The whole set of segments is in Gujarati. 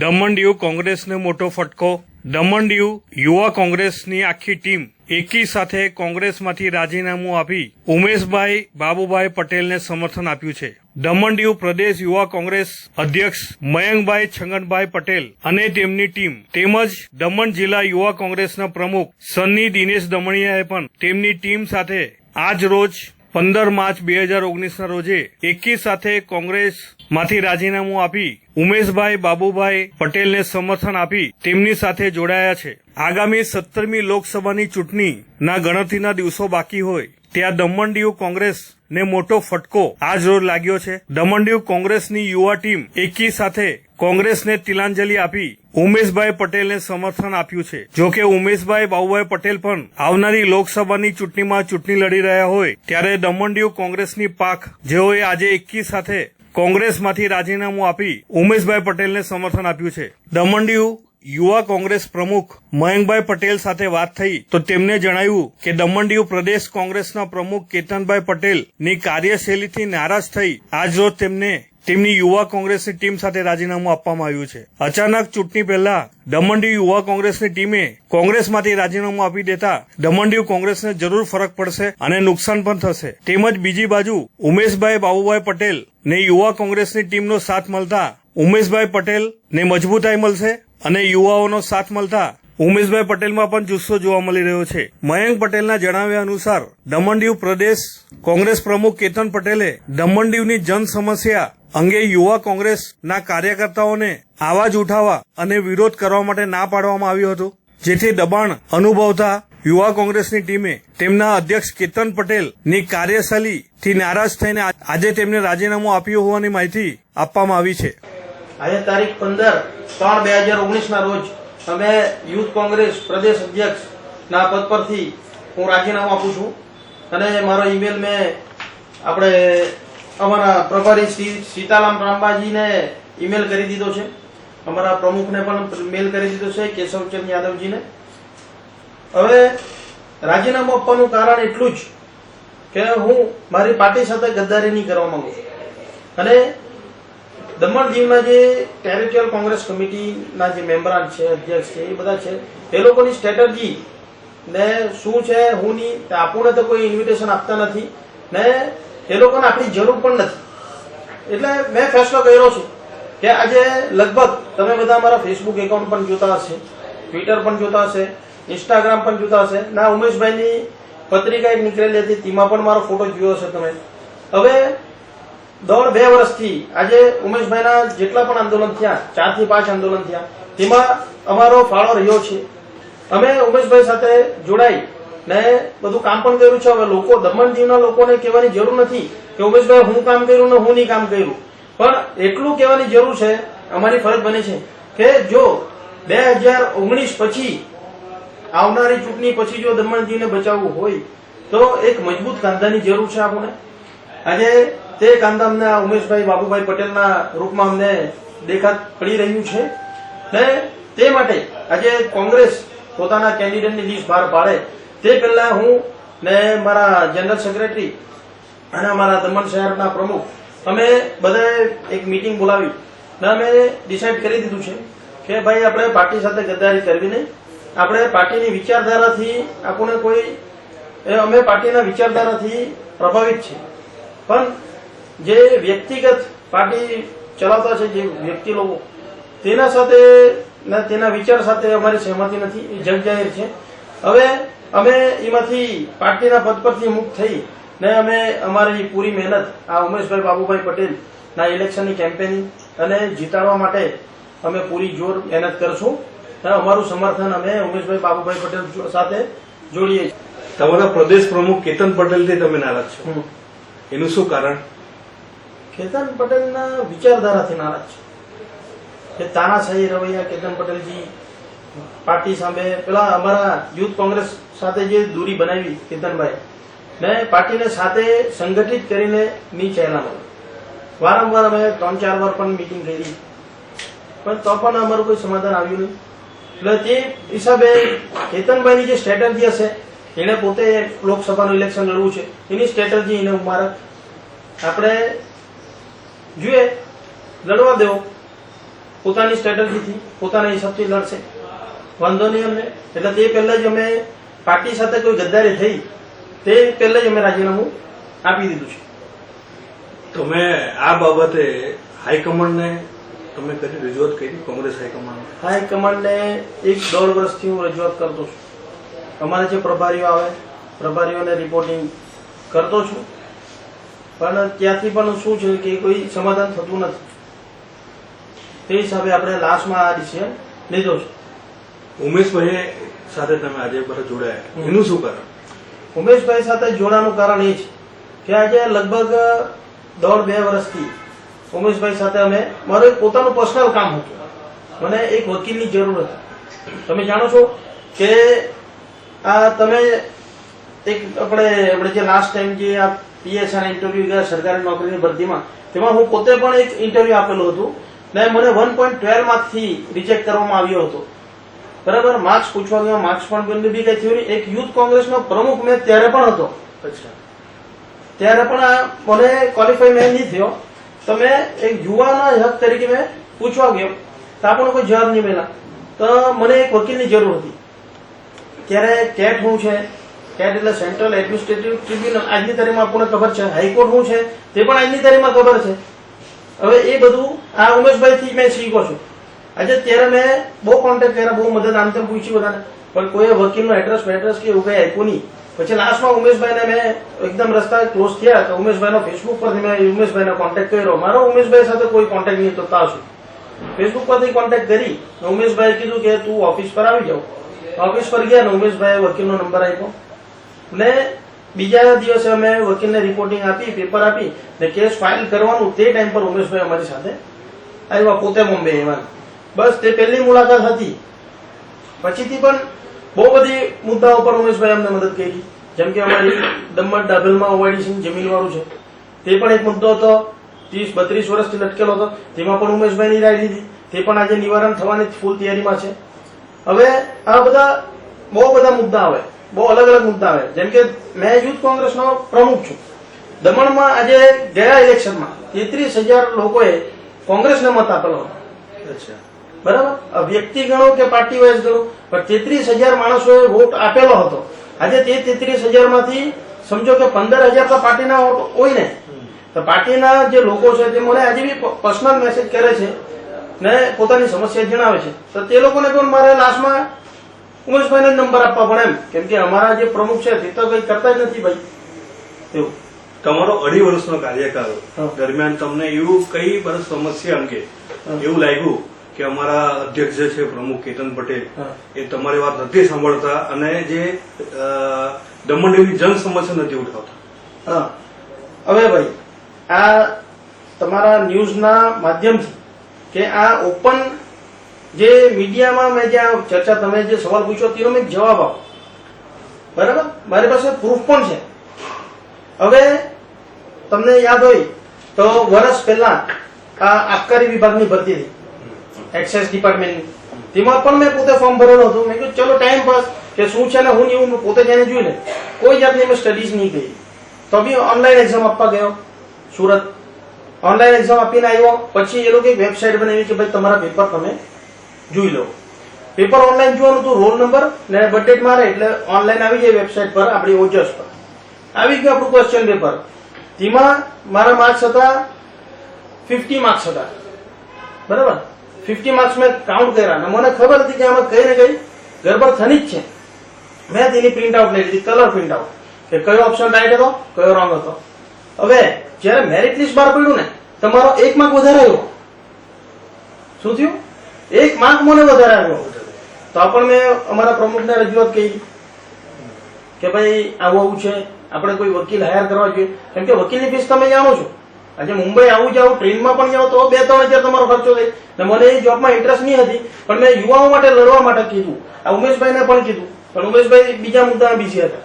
દમણ દીવ કોંગ્રેસને મોટો ફટકો. દમણ દીવ યુવા કોંગ્રેસની આખી ટીમ એકી સાથે કોંગ્રેસમાંથી રાજીનામું આપી ઉમેશભાઈ બાબુભાઈ પટેલને સમર્થન આપ્યું છે. દમણ દીવ પ્રદેશ યુવા કોંગ્રેસ અધ્યક્ષ મયંકભાઈ છગનભાઈ પટેલ અને તેમની ટીમ તેમજ દમણ જિલ્લા યુવા કોંગ્રેસના પ્રમુખ સન્ની દિનેશ દમણિયાએ પણ તેમની ટીમ સાથે આજ રોજ પંદર માર્ચ બે હજાર ઓગણીસના રોજે એકી સાથે કોંગ્રેસમાંથી રાજીનામું આપી ઉમેશભાઈ બાબુભાઈ પટેલને સમર્થન આપી તેમની સાથે જોડાયા છે. આગામી સત્તરમી લોકસભાની ચૂંટણીના ગણતરીના દિવસો બાકી હોય ત્યાં દમણ દીવ કોંગ્રેસ ને મોટો ફટકો આજ રોજ લાગ્યો છે. દમણ દીવ કોંગ્રેસની યુવા ટીમ એકી સાથે કોંગ્રેસને તિલાંજલિ આપી ઉમેશભાઈ પટેલને સમર્થન આપ્યું છે. જો કે ઉમેશભાઈ બાબુભાઈ પટેલ પણ આવનારી લોકસભાની ચૂંટણીમાં ચૂંટણી લડી રહ્યા હોય ત્યારે દમણ દીવ કોંગ્રેસની પાક જેઓએ આજે એકી સાથે કોંગ્રેસમાંથી રાજીનામું આપી ઉમેશભાઈ પટેલને સમર્થન આપ્યું છે. દમણ દીવ યુવા કોંગ્રેસ પ્રમુખ મયંકભાઈ પટેલ સાથે વાત થઈ તો તેમને જણાવ્યું કે દમણ દીવ પ્રદેશ કોંગ્રેસના પ્રમુખ કેતનભાઈ પટેલની કાર્યશૈલીથી નારાજ થઈ આજરોજ તેમને તેમની યુવા કોંગ્રેસની ટીમ સાથે રાજીનામું આપવામાં આવ્યું છે. અચાનક ચૂંટણી પહેલા દમણ યુવા કોંગ્રેસની ટીમે કોંગ્રેસમાંથી રાજીનામું આપી દેતા દમણ કોંગ્રેસને જરૂર ફરક પડશે અને નુકસાન પણ થશે. તેમજ બીજી બાજુ ઉમેશભાઈ બાબુભાઈ પટેલ ને યુવા કોંગ્રેસની ટીમનો સાથ મળતા ઉમેશભાઈ પટેલ ને મજબૂતાઈ મળશે અને યુવાઓનો સાથ મળતા ઉમેશભાઈ પટેલમાં પણ જુસ્સો જોવા મળી રહ્યો છે. મયંક પટેલના જણાવ્યા અનુસાર, દમણદીવ પ્રદેશ કોંગ્રેસ પ્રમુખ કેતન પટેલે દમણ દીવની જન સમસ્યા અંગે યુવા કોંગ્રેસના કાર્યકર્તાઓને આવાજ ઉઠાવવા અને વિરોધ કરવા માટે ના પાડવામાં આવ્યું હતું. જેથી દબાણ અનુભવતા યુવા કોંગ્રેસની ટીમે તેમના અધ્યક્ષ કેતન પટેલની કાર્યશૈલીથી નારાજ થઈને આજે તેમને રાજીનામું આપ્યું હોવાની માહિતી આપવામાં આવી છે. આજે તારીખ પંદર ત્રણ બે હજાર ઓગણીસના રોજ અમે યુથ કોંગ્રેસ પ્રદેશ અધ્યક્ષ ના પદ પરથી હું રાજીનામું આપું છું. અને મારો ઈમેલ મેં આપણે અમારા પ્રભારી શ્રી સીતારામ રામબાજીને ઈમેલ કરી દીધો છે. અમારા પ્રમુખને પણ મેલ કરી દીધો છે, કેશવચંદ યાદવજીને. હવે રાજીનામું આપવાનું કારણ એટલું જ કે હું મારી પાર્ટી સાથે ગદ્દારી નહીં કરવા માંગુ. અને દમણ દીવના જે ટેરિટોરિયલ કોંગ્રેસ કમિટીના જે મેમ્બરાન છે, અધ્યક્ષ છે, એ બધા છે એ લોકોની સ્ટ્રેટર્જી ને શું છે, હું નહીં, તે આપણને તો કોઈ ઇન્વિટેશન આપતા નથી ને એ લોકોને આપણી જરૂર પણ નથી. એટલે મેં ફેસલો કર્યો છે કે આજે લગભગ તમે બધા અમારા ફેસબુક એકાઉન્ટ પણ જોતા હશે ટ્વિટર પણ જોતા હશે ઇન્સ્ટાગ્રામ પણ જોતા હશે. ના, ઉમેશભાઈની પત્રિકા એક નીકળેલી હતી, તેમાં પણ મારો ફોટો જોયો હશે તમે. હવે દોઢ બે વર્ષથી આજે ઉમેશભાઈના જેટલા પણ આંદોલન થયા, ચારથી પાંચ આંદોલન થયા, તેમાં અમારો ફાળો રહ્યો છે. અમે ઉમેશભાઈ સાથે જોડાઈ ને બધું કામ પણ કર્યું છે. હવે લોકો દમણ દીવના લોકોને કહેવાની જરૂર નથી કે ઉમેશભાઈ હું કામ કર્યું ને હું નહીં કામ કર્યું. પણ એટલું કહેવાની જરૂર છે, અમારી ફરજ બને છે કે જો બે હજાર ઓગણીસ પછી, આવનારી ચૂંટણી પછી જો દમણ દીવને બચાવવું હોય, તો એક મજબૂત કાંધાની જરૂર છે આપણને. આજે તે કાંદા અમને ઉમેશભાઈ બાબુભાઈ પટેલના રૂપમાં અમને દેખાત પડી રહ્યું છે. ને તે માટે આજે કોંગ્રેસ પોતાના કેન્ડિડેટની લિસ્ટ બહાર પાડે. તે પહેલા હું ને મારા જનરલ સેક્રેટરી અને અમારા દમણ શહેરના પ્રમુખ, અમે બધાએ એક મિટિંગ બોલાવી ને અમે ડિસાઇડ કરી દીધું છે કે ભાઈ આપણે પાર્ટી સાથે ગદ્દારી કરવી નહીં. આપણે પાર્ટીની વિચારધારાથી આપણને કોઈ અમે પાર્ટીના વિચારધારાથી પ્રભાવિત છે પણ જે વ્યક્તિગત પાર્ટી ચલાવતા છે જે વ્યક્તિ લોકો તેના સાથે ને તેના વિચાર સાથે અમારી સહેમતી નથી. એ જગ જાહેર છે. હવે અમે એમાંથી પાર્ટીના પદ પરથી મુક્ત થઈ ને અમે અમારી પૂરી મહેનત આ ઉમેશભાઈ બાબુભાઈ પટેલ ના ઇલેક્શનની કેમ્પેનિંગ અને જીતાડવા માટે અમે પૂરી જોર મહેનત કરશું. અને અમારું સમર્થન અમે ઉમેશભાઈ બાબુભાઈ પટેલ સાથે જોડીએ છીએ. તમારા પ્રદેશ પ્રમુખ કેતન પટેલથી તમે નારાજ છો. એનું શું કારણ? કેતન પટેલના વિચારધારાથી નારાજ છે. કે તાનાશાહી રવૈયા કેતન પટેલજી પાર્ટી સામે પેલા અમારા યુથ કોંગ્રેસ સાથે જે દૂરી બનાવી કેતનભાઈ, ને પાર્ટીને સાથે સંગઠિત કરીને નીચે એના વારંવાર અમે ત્રણ ચાર વાર પણ મીટિંગ કરી. પણ તો પણ અમારું કોઈ સમાધાન આવ્યું નહીં. એટલે તે હિસાબે કેતનભાઈની જે સ્ટ્રેટેજી હશે, એને પોતે લોકસભાનું ઇલેક્શન લડવું છે. એની સ્ટ્રેટેજી એને મારા આપણે જોઈએ લડવા દેવો. પોતાની સ્ટ્રેટેજીથી પોતાના હિસાબથી લડશે. વાંધો નહીં અમને. એટલે તે પહેલા જ અમે પાર્ટી સાથે કોઈ ગદ્દારી થઈ તે પહેલા જ અમે રાજીનામું આપી દીધું છે. તમે આ બાબતે હાઈકમાન્ડને તમે કદી રજૂઆત કરી? કોંગ્રેસ હાઈકમાન્ડ હાઈકમાન્ડને એક દોઢ વર્ષથી હું રજૂઆત કરતો છું. અમારે જે પ્રભારીઓ આવે પ્રભારીઓને રિપોર્ટિંગ કરતો છું. પણ ત્યાંથી પણ શું છે કે કોઈ સમાધાન થતું નથી. તે હિસાબે આપણે લાસ્ટમાં આ ડિસિઝન લીધો છે. ઉમેશભાઈ સાથે તમે આજે બધા જોડાયા. એનું શું કારણ? ઉમેશભાઈ સાથે જોડાવાનું કારણ એ છે કે આજે લગભગ દોઢ બે વર્ષથી ઉમેશભાઈ સાથે અમે મારું પોતાનું પર્સનલ કામ હતું. મને એક વકીલની જરૂર હતી. તમે જાણો છો કે આ તમે એક આપણે આપણે જે લાસ્ટ ટાઈમ જે આ પીએસઆઈ ઇન્ટરવ્યુ ગયા સરકારી નોકરીની ભરતીમાં. તેમાં હું પોતે પણ એક ઇન્ટરવ્યુ આપેલું હતું ને મને વન પોઈન્ટ ટ્વેલ્વમાંથી રિજેક્ટ કરવામાં આવ્યો હતો. બરાબર? માર્ક્સ પૂછવા ગયા માર્ક્સ પણ બી બી કઈ થયું એક યુથ કોંગ્રેસનો પ્રમુખ મેં ત્યારે પણ હતો. અચ્છા. ત્યારે પણ મને ક્વોલિફાઈ મેં નહીં થયો. તો મેં એક યુવાના હક તરીકે મેં પૂછવા ગયો. તો પણ કોઈ જવાબ નહીં મળ્યા. તો મને એક વકીલની જરૂર હતી. ત્યારે કેટ હું છે કેટ એટલે સેન્ટ્રલ એડમિનિસ્ટ્રેટિવ ટ્રિબ્યુનલ આજની તારીખમાં આપણને ખબર છે, હાઈકોર્ટ શું છે, તે પણ આજની તારીખમાં ખબર છે. હવે એ બધું આ ઉમેશભાઈથી મેં શીખો છું. આજે ત્યારે મેં બહુ કોન્ટેક્ટ કર્યા, બહુ મદદ આમ તેમ પૂછી બધાને પણ કોઈ વકીલનો એડ્રેસ એડ્રેસ કે એવું કઈ આપ્યું નહીં. પછી લાસ્ટમાં ઉમેશભાઈને મેં એકદમ રસ્તા ક્લોઝ થયા તો ઉમેશભાઈનો ફેસબુક પરથી મેં ઉમેશભાઈને કોન્ટેક્ટ કર્યો. મારો ઉમેશભાઈ સાથે કોઈ કોન્ટેક્ટ નહીં તો તાશું ફેસબુક પરથી કોન્ટેક્ટ કરી ઉમેશભાઈ કીધું કે તું ઓફિસ પર આવી જાવ. ઓફિસ પર ગયા ને ઉમેશભાઈએ વકીલનો નંબર આપ્યો. ને બીજા દિવસે અમે વકીલને રિપોર્ટિંગ આપી પેપર આપી ને કેસ ફાઇલ કરવાનું તે ટાઈમ પર ઉમેશભાઈ અમારી સાથે આવ્યા, પોતે બોમ્બે આવ્યા. બસ તે પહેલી મુલાકાત હતી. પછીથી પણ બહુ બધી મુદ્દાઓ પર ઉમેશભાઈ અમને મદદ કરી. જેમ કે અમારી દમણ ડાભેલમાં ઓવાડી સિંહ જમીનવાળું છે. તે પણ એક મુદ્દો હતો. ત્રીસ, બત્રીસ વર્ષથી લટકેલો હતો. તેમાં પણ ઉમેશભાઈની રાય લીધી. તે પણ આજે નિવારણ થવાની ફૂલ તૈયારીમાં છે. હવે આ બધા બહુ બધા મુદ્દા આવે. બહુ અલગ અલગ મુદ્દા આવે. જેમ કે મેં યુથ કોંગ્રેસનો પ્રમુખ છું. દમણમાં આજે ગયા ઇલેક્શનમાં તેત્રીસ હજાર લોકોએ કોંગ્રેસને મત આપેલો. અચ્છા. બરાબર? વ્યક્તિ ગણો કે પાર્ટી વાઇઝ ગણો પણ તેત્રીસ હજાર માણસોએ વોટ આપેલો હતો. આજે તે તેત્રીસ હજારમાંથી સમજો કે પંદર હજાર તો પાર્ટીના વોટ હોય ને. તો પાર્ટીના જે લોકો છે તે મને આજે બી પર્સનલ મેસેજ કરે છે ને પોતાની સમસ્યા જણાવે છે. તો તે લોકોને પણ મારે લાસ્ટમાં ઉમેશભાઈને નંબર આપવા પડે એમ. કેમ કે અમારા જે પ્રમુખ છે તે તો કઈ કરતા જ નથી ભાઈ. એવું તમારો અઢી વર્ષનો કાર્યકાળ. દરમિયાન તમને એવું કઈ બધી સમસ્યા અંગે એવું લાગ્યું કે અમારા અધ્યક્ષ જે છે પ્રમુખ કેતન પટેલ. એ તમારી વાત નથી સાંભળતા અને જે અ, જન સમસ્યા નથી ઉઠાવતા? હવે ભાઈ આ તમારા ન્યૂઝના માધ્યમથી કે આ ઓપન જે મીડિયામાં મેં જ્યાં ચર્ચા, તમે જે સવાલ પૂછ્યો તેનો મેં જવાબ આપો. બરાબર? મારી પાસે પ્રૂફ પણ છે. હવે તમને યાદ હોય તો વર્ષ પહેલા આ આબકારી વિભાગની ભરતી હતી એક્સાઇઝ ડિપાર્ટમેન્ટની તેમાં પણ મેં પોતે ફોર્મ ભરેલું હતું. મેં કીધું, ચલો ટાઈમ પાસ કે શું છે ને, હું નહીં હું પોતે જઈને જોઈ લે કોઈ જાતની મેં સ્ટડીઝ નહીં કરી તો બી ઓનલાઈન એક્ઝામ આપવા ગયો, સુરત. ઓનલાઈન એક્ઝામ આપીને આવ્યો. પછી એ લોકો વેબસાઇટ બનાવી કે, ભાઈ, તમારા પેપર તમે જોઈ લો. પેપર ઓનલાઈન જોવાનું તો રોલ નંબર ને બટેટ મારે એટલે ઓનલાઈન આવી જાય વેબસાઇટ પર, આપણી ઓજસ પર. આવી ગયું આપણું ક્વેશ્ચન પેપર તેમાં મારા માર્ક્સ હતા ફિફ્ટી માર્ક્સ હતા. બરાબર? ફિફ્ટી માર્ક્સ મેં કાઉન્ટ કર્યા અને મને ખબર હતી કે આમાં કઈ ને કઈ ગરબડ થની જ છે. મેં તેની પ્રિન્ટ આઉટ લઈ લીધી કલર પ્રિન્ટ આઉટ કે કયો ઓપ્શન રાઈટ હતો, કયો રોંગ હતો. હવે, જ્યારે મેરિટ લિસ્ટ બહાર પડ્યું ને, તમારો એક માર્ક વધારે આવ્યો. શું થયું? એક માર્ક મને વધારે આવ્યો. તો પણ મેં અમારા પ્રમુખને રજૂઆત કહી કે ભાઈ, આવું આવું છે, આપણે કોઈ વકીલ હાયર કરવા જોઈએ. કેમ કે વકીલની ફીસ તમે જાણો છો. આજે મુંબઈ આવું જાવ, ટ્રેનમાં પણ જાઓ, તો બે ત્રણ હજાર તમારો ખર્ચો થાય. ને મને એ જોબમાં ઇન્ટરેસ્ટ નહીં હતી, પણ મેં યુવાઓ માટે લડવા માટે કીધું. આ ઉમેશભાઈને પણ કીધું. પણ ઉમેશભાઈ બીજા મુદ્દામાં બીજી હતા.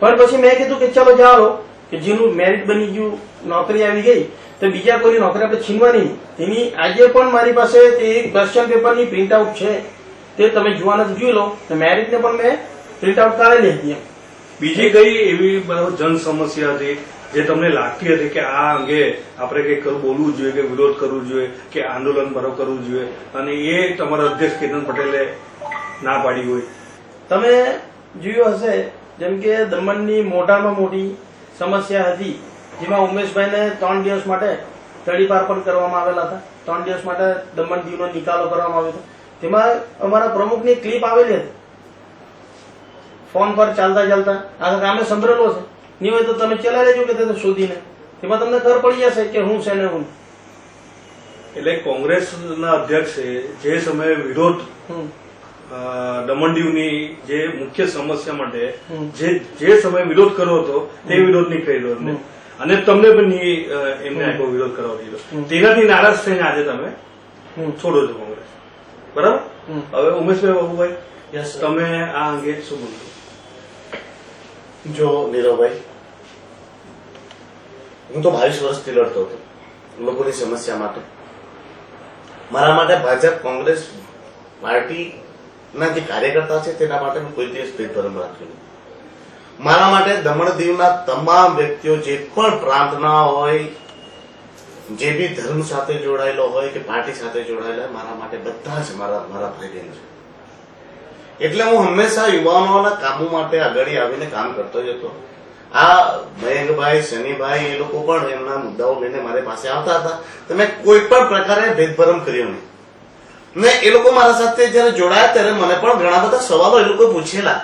પણ પછી મેં કીધું કે ચાલો જાઓ. કે જેનું મેરિટ બની ગયું નોકરી આવી ગઈ તો બીજા કોઈની નોકરી આપણે છીનવાની એની આજે પણ મારી પાસે તે ક્વેશ્ચન પેપરની પ્રિન્ટ આઉટ છે. તે તમે જોવાના તો જોઈ લો. મેરિટને પણ મેં પ્રિન્ટ આઉટ કાઢેલી હતી બીજી કઈ એવી જન સમસ્યા હતી જે તમને લાગતી હતી કે આ અંગે આપણે કંઈક બોલવું જોઈએ કે વિરોધ કરવું જોઈએ કે આંદોલન ભરો કરવું જોઈએ. અને એ તમારા અધ્યક્ષ કેતન પટેલે ના પાડી હોય. તમે જોયું હશે જેમ કે દમણની મોટામાં મોટી સમસ્યા હતી. જેમાં ઉમેશભાઈને ત્રણ દિવસ માટે તડીપાર પણ કરવામાં આવેલા હતા. ત્રણ દિવસ માટે દમણ દીવનો નિકાલો કરવામાં આવ્યો હતો. તેમાં અમારા પ્રમુખની ક્લિપ આવેલી હતી. ફોન પર ચાલતા ચાલતા. આ કામે સંભળેલો છે. નહીં હોય તો તમે ચલાવી લેજો કે તે શોધીને. તેમાં તમને ખબર પડી જશે કે હું છે ને હું. એટલે કોંગ્રેસના અધ્યક્ષે જે સમયે વિરોધ હમ. દમણ દીવની જે મુખ્ય સમસ્યા માટે જે જે સમયે વિરોધ કર્યો હતો તે વિરોધ નહીં કર્યો એમને. અને તમને પણ એમને આખો વિરોધ કરવા દીધો. તેનાથી નારાજ થઈને આજે તમે છોડો છો કોંગ્રેસ. બરાબર? હવે ઉમેશભાઈ બાબુભાઈ તમે આ અંગે શું બોલશો જો નીરવભાઈ હું તો બાવીસ વર્ષથી લડતો હતો લોકોની સમસ્યા માટે. મારા માટે ભાજપ કોંગ્રેસ પાર્ટીના જે કાર્યકર્તા છે તેના માટે હું કોઈ દિવસ ભેદભરમ રાખ્યો મારા માટે દમણ દીવના તમામ વ્યક્તિઓ જે પણ પ્રાંતના હોય, જે બી ધર્મ સાથે જોડાયેલો હોય કે પાર્ટી સાથે જોડાયેલા મારા માટે બધા જ મારા મારા ભાઈ બહેન છે. એટલે હું હંમેશા યુવાનોના કામો માટે આગળ આવીને કામ કરતો જ હતો આ મયંકભાઈ, શનિભાઈ એ લોકો પણ એમના મુદ્દાઓ લઈને મારી પાસે આવતા હતા. તો મેં કોઈ પણ પ્રકારે ભેદભરમ કર્યો નહીં. ને એ લોકો મારા સાથે જયારે જોડાયા ત્યારે મને પણ ઘણા બધા સવાલો એ લોકો પૂછેલા.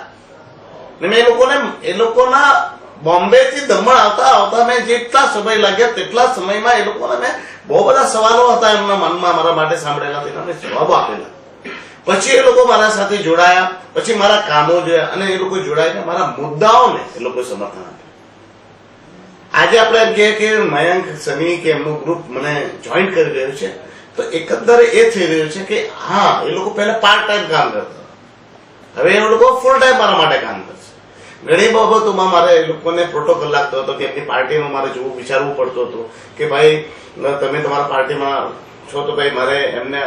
ને મેં એ લોકોને, એ લોકોના બોમ્બે થી દમણ આવતા આવતા મેં જેટલા સમય લાગ્યા તેટલા સમયમાં એ લોકોને મેં બહુ બધા સવાલો હતા એમના મનમાં મારા માટે સાંભળેલા, તેના મેં જવાબો આપેલા. પછી એ લોકો મારા સાથે જોડાયા, પછી મારા કામો જોયા અને એ લોકો જોડાઈને મારા મુદ્દાઓને એ લોકો સમર્થન આપ્યું. આજે આપણે એમ કહીએ કે મયંક સની કે એમનું ગ્રુપ મને જોઈન કરી રહ્યું છે. તો એકંદરે એ થઈ રહ્યું છે કે હા, એ લોકો પહેલા પાર્ટ ટાઈમ કામ કરતા. હવે એ લોકો ફૂલ ટાઈમ મારા માટે કામ કરશે. ઘણી બાબતોમાં મારે એ લોકોને પ્રોટોકોલ લાગતો હતો કે એમની પાર્ટીનું મારે જોવું, વિચારવું પડતું હતું કે ભાઈ તમે તમારા પાર્ટીમાં છો તો ભાઈ મારે એમને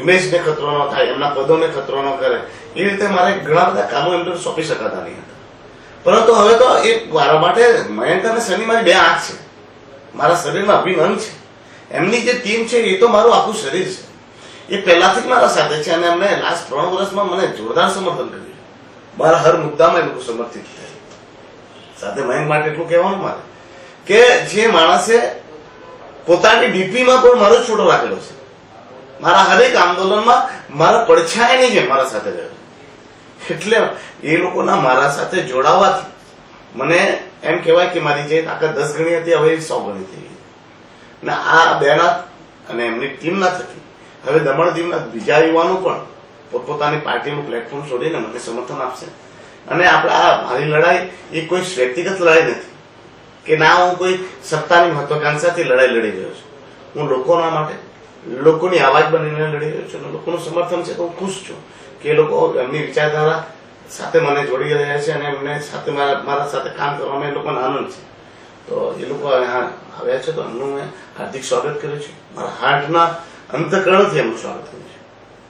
ઇમેજને ખતરો ન થાય, એમના પદોને ખતરો ન કરે. એ રીતે મારે ઘણા બધા કામો એમને સોંપી શકાતા નહીં હતા. પરંતુ હવે તો એ મારા માટે મયંક અને શનિ મારી બે આંખ છે. મારા શરીરમાં અભિન્ન અંગ છે. એમની જે ટીમ છે એ તો મારું આખું શરીર છે. એ પહેલાથી જ મારા સાથે છે અને એમને લાસ્ટ ત્રણ વર્ષમાં મને જોરદાર સમર્થન કર્યું મારા હર મુદ્દામાં એ લોકો સમર્થિત થયા સાથે મયંક માટે એટલું કહેવાનું મારે કે જે માણસે પોતાની ડીપીમાં પણ મારો છોટો રાખેલો છે. મારા હરેક આંદોલનમાં મારા પડછાયાની જેમ મારા સાથે રહ્યો એટલે એ લોકોના મારા સાથે જોડાવાથી મને એમ કહેવાય કે મારી જે તાકાત દસ ગણી હતી, હવે સો ગણી થઈ ગઈ ને આ બેના અને એમની ટીમના થકી. હવે દમણ દીવના બીજા યુવાનો પણ પોતપોતાની પાર્ટીનું પ્લેટફોર્મ શોધીને મને સમર્થન આપશે. અને આપણે આ મારી લડાઈ એ કોઈ વ્યક્તિગત લડાઈ નથી. કે ના, હું કોઈ સત્તાની મહત્વાકાંક્ષાથી લડાઈ લડી રહ્યો છું. હું લોકોના માટે, લોકોની અવાજ બનીને લડી રહ્યો છું અને લોકોનું સમર્થન છે તો હું ખુશ છું કે એ લોકો એમની વિચારધારા સાથે મને જોડી રહ્યા છે અને એમને સાથે મારા સાથે કામ કરવામાં એ લોકોને આનંદ છે. તો એ લોકો આવ્યા છે તો એમનું મેં હાર્દિક સ્વાગત કર્યું છે. મારા હાર્ટના અંતકરણથી એમનું સ્વાગત કર્યું છે.